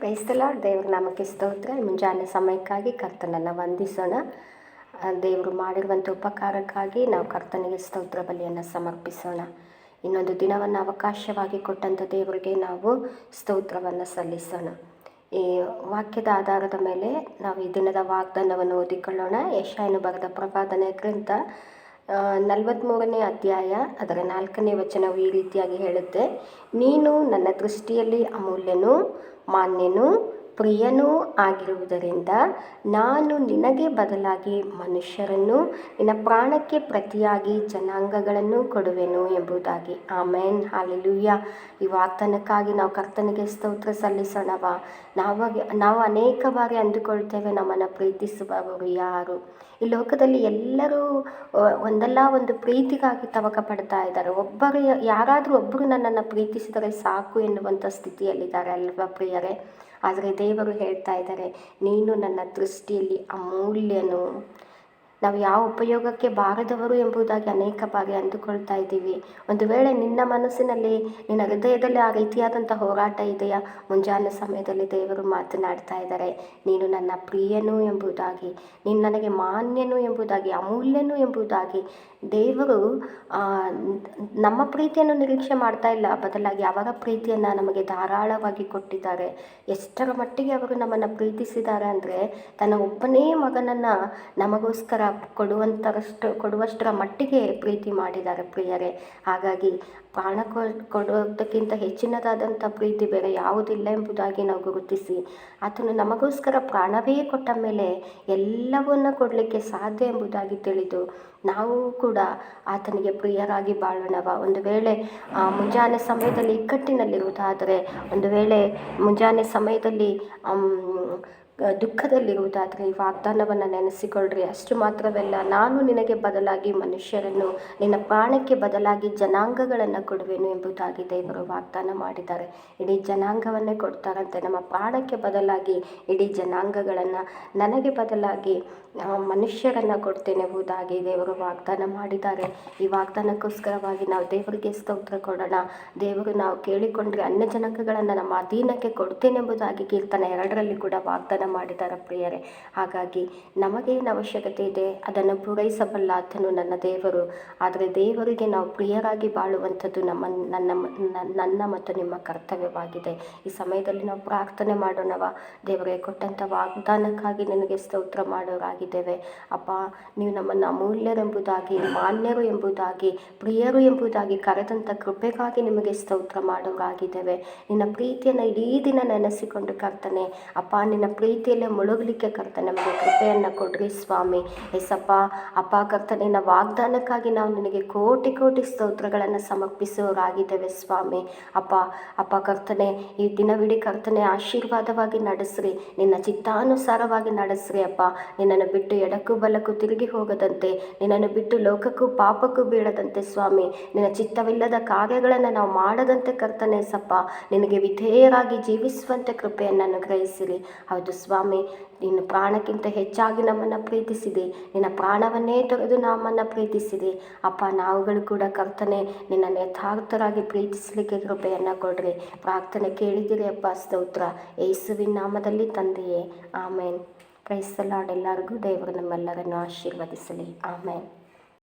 ಕ್ರೈಸ್ತಲ, ದೇವ್ರ ನಮಗೆ ಸ್ತೋತ್ರ. ಮುಂಜಾನೆ ಸಮಯಕ್ಕಾಗಿ ಕರ್ತನನ್ನು ವಂದಿಸೋಣ. ದೇವರು ಮಾಡಿರುವಂಥ ಉಪಕಾರಕ್ಕಾಗಿ ನಾವು ಕರ್ತನಿಗೆ ಸ್ತೋತ್ರ ಬಲಿಯನ್ನು ಸಮರ್ಪಿಸೋಣ. ಇನ್ನೊಂದು ದಿನವನ್ನು ಅವಕಾಶವಾಗಿ ಕೊಟ್ಟಂಥ ದೇವರಿಗೆ ನಾವು ಸ್ತೋತ್ರವನ್ನು ಸಲ್ಲಿಸೋಣ. ಈ ವಾಕ್ಯದ ಆಧಾರದ ಮೇಲೆ ನಾವು ಈ ದಿನದ ವಾಗ್ದಾನವನ್ನು ಓದಿಕೊಳ್ಳೋಣ. ಯಶಾಯನು ಬರೆದ ಪ್ರವಾದನೆ ಗ್ರಂಥ ನಲವತ್ತ್ಮೂರನೇ ಅಧ್ಯಾಯ, ಅದರ ನಾಲ್ಕನೇ ವಚನವು ಈ ರೀತಿಯಾಗಿ ಹೇಳುತ್ತೆ. ನೀನು ನನ್ನ ದೃಷ್ಟಿಯಲ್ಲಿ ಅಮೂಲ್ಯನು ಮಾನ್ಯನು ಪ್ರಿಯನೂ ಆಗಿರುವುದರಿಂದ ನಾನು ನಿನಗೆ ಬದಲಾಗಿ ಮನುಷ್ಯರನ್ನು, ನಿನ್ನ ಪ್ರಾಣಕ್ಕೆ ಪ್ರತಿಯಾಗಿ ಜನಾಂಗಗಳನ್ನು ಕೊಡುವೆನು ಎಂಬುದಾಗಿ. ಆಮೇನ್. ಹಾಲೆಲುಯ್ಯ ಈ ವಾಗ್ದಾನಕ್ಕಾಗಿ ನಾವು ಕರ್ತನಿಗೆ ಸ್ತೋತ್ರ ಸಲ್ಲಿಸೋಣವ. ನಾವ ನಾವು ಅನೇಕ ಬಾರಿ ಅಂದುಕೊಳ್ತೇವೆ ನಮ್ಮನ್ನು ಪ್ರೀತಿಸುವವರು ಯಾರು? ಈ ಲೋಕದಲ್ಲಿ ಎಲ್ಲರೂ ಒಂದಲ್ಲ ಒಂದು ಪ್ರೀತಿಗಾಗಿ ತವಕ ಪಡ್ತಾ ಇದ್ದಾರೆ. ಒಬ್ಬರು ಯಾರಾದರೂ ಒಬ್ಬರು ನನ್ನನ್ನು ಪ್ರೀತಿಸಿದರೆ ಸಾಕು ಎನ್ನುವಂಥ ಸ್ಥಿತಿಯಲ್ಲಿದ್ದಾರೆ ಅಲ್ವಾ ಪ್ರಿಯರೇ? ಆದರೆ ದೇವರು ಹೇಳ್ತಾ ಇದ್ದಾರೆ, ನೀನು ನನ್ನ ದೃಷ್ಟಿಯಲ್ಲಿ ಅಮೂಲ್ಯನು. ನಾವು ಯಾವ ಉಪಯೋಗಕ್ಕೆ ಬಾರದವರು ಎಂಬುದಾಗಿ ಅನೇಕ ಬಾರಿ ಅಂದುಕೊಳ್ತಾ ಇದ್ದೀವಿ. ಒಂದು ವೇಳೆ ನಿನ್ನ ಮನಸ್ಸಿನಲ್ಲಿ, ನಿನ್ನ ಹೃದಯದಲ್ಲಿ ಆ ರೀತಿಯಾದಂಥ ಹೋರಾಟ ಇದೆಯಾ? ಮುಂಜಾನೆ ಸಮಯದಲ್ಲಿ ದೇವರು ಮಾತನಾಡ್ತಾ ಇದ್ದಾರೆ, ನೀನು ನನ್ನ ಪ್ರಿಯನು ಎಂಬುದಾಗಿ, ನೀನು ನನಗೆ ಮಾನ್ಯನು ಎಂಬುದಾಗಿ, ಅಮೂಲ್ಯನು ಎಂಬುದಾಗಿ. ದೇವರು ನಮ್ಮ ಪ್ರೀತಿಯನ್ನು ನಿರೀಕ್ಷೆ ಮಾಡ್ತಾ ಇಲ್ಲ. ಬದಲಾಗಿ ಅವರ ಪ್ರೀತಿಯನ್ನು ನಮಗೆ ಧಾರಾಳವಾಗಿ ಕೊಟ್ಟಿದ್ದಾರೆ. ಎಷ್ಟರ ಮಟ್ಟಿಗೆ ಅವರು ನಮ್ಮನ್ನು ಪ್ರೀತಿಸಿದ್ದಾರೆ ಅಂದರೆ, ತನ್ನ ಒಬ್ಬನೇ ಮಗನನ್ನು ನಮಗೋಸ್ಕರ ಕೊಡುವಂಥರಷ್ಟು ಕೊಡುವಷ್ಟರ ಮಟ್ಟಿಗೆ ಪ್ರೀತಿ ಮಾಡಿದ್ದಾರೆ ಪ್ರಿಯರೇ. ಹಾಗಾಗಿ ಪ್ರಾಣ ಕೊಡೋದಕ್ಕಿಂತ ಹೆಚ್ಚಿನದಾದಂಥ ಪ್ರೀತಿ ಬೇರೆ ಯಾವುದಿಲ್ಲ ಎಂಬುದಾಗಿ ನಾವು ಗುರುತಿಸಿ ಅದನ್ನು ನಮಗೋಸ್ಕರ ಪ್ರಾಣವೇ ಕೊಟ್ಟ ಮೇಲೆ ಎಲ್ಲವನ್ನು ಕೊಡಲಿಕ್ಕೆ ಸಾಧ್ಯ ಎಂಬುದಾಗಿ ತಿಳಿದು, ನಾವು ಕೂಡ ಆತನಿಗೆ ಪ್ರಿಯರಾಗಿ ಬಾಳೋಣವ ಒಂದು ವೇಳೆ ಮುಂಜಾನೆ ಸಮಯದಲ್ಲಿ ಇಕ್ಕಟ್ಟಿನಲ್ಲಿರುವುದಾದರೆ ಒಂದು ವೇಳೆ ಮುಂಜಾನೆ ಸಮಯದಲ್ಲಿ ದುಃಖದಲ್ಲಿರುವುದಾದರೆ ಈ ವಾಗ್ದಾನವನ್ನು ನೆನೆಸಿಕೊಳ್ಳ್ರಿ ಅಷ್ಟು ಮಾತ್ರವಲ್ಲ, ನಾನು ನಿನಗೆ ಬದಲಾಗಿ ಮನುಷ್ಯರನ್ನು, ನಿನ್ನ ಪ್ರಾಣಕ್ಕೆ ಬದಲಾಗಿ ಜನಾಂಗಗಳನ್ನು ಕೊಡುವೆನು ಎಂಬುದಾಗಿ ದೇವರು ವಾಗ್ದಾನ ಮಾಡಿದ್ದಾರೆ. ಇಡೀ ಜನಾಂಗವನ್ನೇ ಕೊಡ್ತಾರಂತೆ. ನಮ್ಮ ಪ್ರಾಣಕ್ಕೆ ಬದಲಾಗಿ ಇಡೀ ಜನಾಂಗಗಳನ್ನು ನನಗೆ ಬದಲಾಗಿ ಮನುಷ್ಯರನ್ನು ಕೊಡ್ತೇನೆ ಎಂಬುದಾಗಿ ದೇವರು ವಾಗ್ದಾನ ಮಾಡಿದ್ದಾರೆ. ಈ ವಾಗ್ದಾನಕ್ಕೋಸ್ಕರವಾಗಿ ನಾವು ದೇವರಿಗೆ ಸ್ತೋತ್ರ ಕೊಡೋಣ. ದೇವರು ನಾವು ಕೇಳಿಕೊಂಡ್ರೆ ಅನ್ಯ ಜನಾಂಗಗಳನ್ನು ನಮ್ಮ ಅಧೀನಕ್ಕೆ ಕೊಡ್ತೇನೆಂಬುದಾಗಿ ಕೀರ್ತನ ಎರಡರಲ್ಲಿ ಕೂಡ ವಾಗ್ದಾನ ಮಾಡಿದ್ದಾರೆ ಪ್ರಿಯರೇ. ಹಾಗಾಗಿ ನಮಗೇನು ಅವಶ್ಯಕತೆ ಇದೆ? ಅದನ್ನು ಪೂರೈಸಬಲ್ಲ ಆತನು ನನ್ನ ದೇವರು. ಆದರೆ ದೇವರಿಗೆ ನಾವು ಪ್ರಿಯರಾಗಿ ಬಾಳುವಂಥದ್ದು ನಮ್ಮ, ನನ್ನ, ನನ್ನ- ಮತ್ತು ನಿಮ್ಮ ಕರ್ತವ್ಯವಾಗಿದೆ. ಈ ಸಮಯದಲ್ಲಿ ನಾವು ಪ್ರಾರ್ಥನೆ ಮಾಡೋಣವ. ದೇವರಿಗೆ ಕೊಟ್ಟಂಥ ವಾಗ್ದಾನಕ್ಕಾಗಿ ನಿನಗೆ ಸ್ತೋತ್ರ ಮಾಡೋರಾಗಿದ್ದೇವೆ. ಅಪ್ಪ, ನೀವು ನಮ್ಮನ್ನು ಅಮೂಲ್ಯರೆಂಬುದಾಗಿ, ಮಾನ್ಯರು ಎಂಬುದಾಗಿ, ಪ್ರಿಯರು ಎಂಬುದಾಗಿ ಕರೆದಂಥ ಕೃಪೆಗಾಗಿ ನಿಮಗೆ ಸ್ತೋತ್ರ ಮಾಡೋರಾಗಿದ್ದೇವೆ. ನಿನ್ನ ಪ್ರೀತಿಯನ್ನು ಇಡೀ ದಿನ ನೆನೆಸಿಕೊಂಡು ಕರ್ತನೆ, ಅಪ್ಪ, ನಿನ್ನ ಪ್ರೀತಿಯಲ್ಲೇ ಮುಳುಗಲಿಕ್ಕೆ ಕರ್ತನೆ, ನಮಗೆ ಕೃಪೆಯನ್ನು ಕೊಡ್ರಿ ಸ್ವಾಮಿ. ಎಸಪ್ಪ ಅಪ್ಪ ಕರ್ತನೆ ನಿನ್ನ ವಾಗ್ದಾನಕ್ಕಾಗಿ ನಾವು ನಿನಗೆ ಕೋಟಿ ಕೋಟಿ ಸ್ತೋತ್ರಗಳನ್ನು ಸಮರ್ಪಿಸುವವರಾಗಿದ್ದೇವೆ ಸ್ವಾಮಿ. ಅಪ್ಪ ಅಪ್ಪ ಕರ್ತನೆ, ಈ ದಿನವಿಡೀ ಕರ್ತನೆ ಆಶೀರ್ವಾದವಾಗಿ ನಡೆಸ್ರಿ. ನಿನ್ನ ಚಿತ್ತಾನುಸಾರವಾಗಿ ನಡೆಸ್ರಿ ಅಪ್ಪ. ನಿನ್ನನ್ನು ಬಿಟ್ಟು ಎಡಕ್ಕೂ ಬಲಕ್ಕೂ ತಿರುಗಿ ಹೋಗದಂತೆ, ನಿನ್ನನ್ನು ಬಿಟ್ಟು ಲೋಕಕ್ಕೂ ಪಾಪಕ್ಕೂ ಬೀಳದಂತೆ ಸ್ವಾಮಿ. ನಿನ್ನ ಚಿತ್ತವಿಲ್ಲದ ಕಾರ್ಯಗಳನ್ನು ನಾವು ಮಾಡದಂತೆ ಕರ್ತನೆ ಸಪ್ಪ ನಿನಗೆ ವಿಧೇಯರಾಗಿ ಜೀವಿಸುವಂತೆ ಕೃಪೆಯನ್ನು ಅನುಗ್ರಹಿಸಿರಿ. ಹೌದು ಸ್ವಾಮಿ, ನಿನ್ನ ಪ್ರಾಣಕ್ಕಿಂತ ಹೆಚ್ಚಾಗಿ ನಮ್ಮನ್ನು ಪ್ರೀತಿಸಿದೆ. ನಿನ್ನ ಪ್ರಾಣವನ್ನೇ ತೊರೆದು ನಮ್ಮನ್ನು ಪ್ರೀತಿಸಿದೆ. ಅಪ್ಪ, ನಾವುಗಳು ಕೂಡ ಕರ್ತನೆ ನಿನ್ನನ್ನು ಯಥಾರ್ಥರಾಗಿ ಪ್ರೀತಿಸಲಿಕ್ಕೆ ಕೃಪೆಯನ್ನು ಕೊಡ್ರಿ. ಪ್ರಾರ್ಥನೆ ಕೇಳಿದಿರಿ ಅಪ್ಪ, ಸ್ತೋತ್ರ. ಯೇಸುವಿನ ನಾಮದಲ್ಲಿ ತಂದೆಯೇ. ಆಮೇನ್. ಕ್ರೈಸ್ತಲಾಡ್ ಎಲ್ಲರಿಗೂ ದೇವರು ನಮ್ಮೆಲ್ಲರನ್ನು ಆಶೀರ್ವದಿಸಲಿ. ಆಮೇನ್.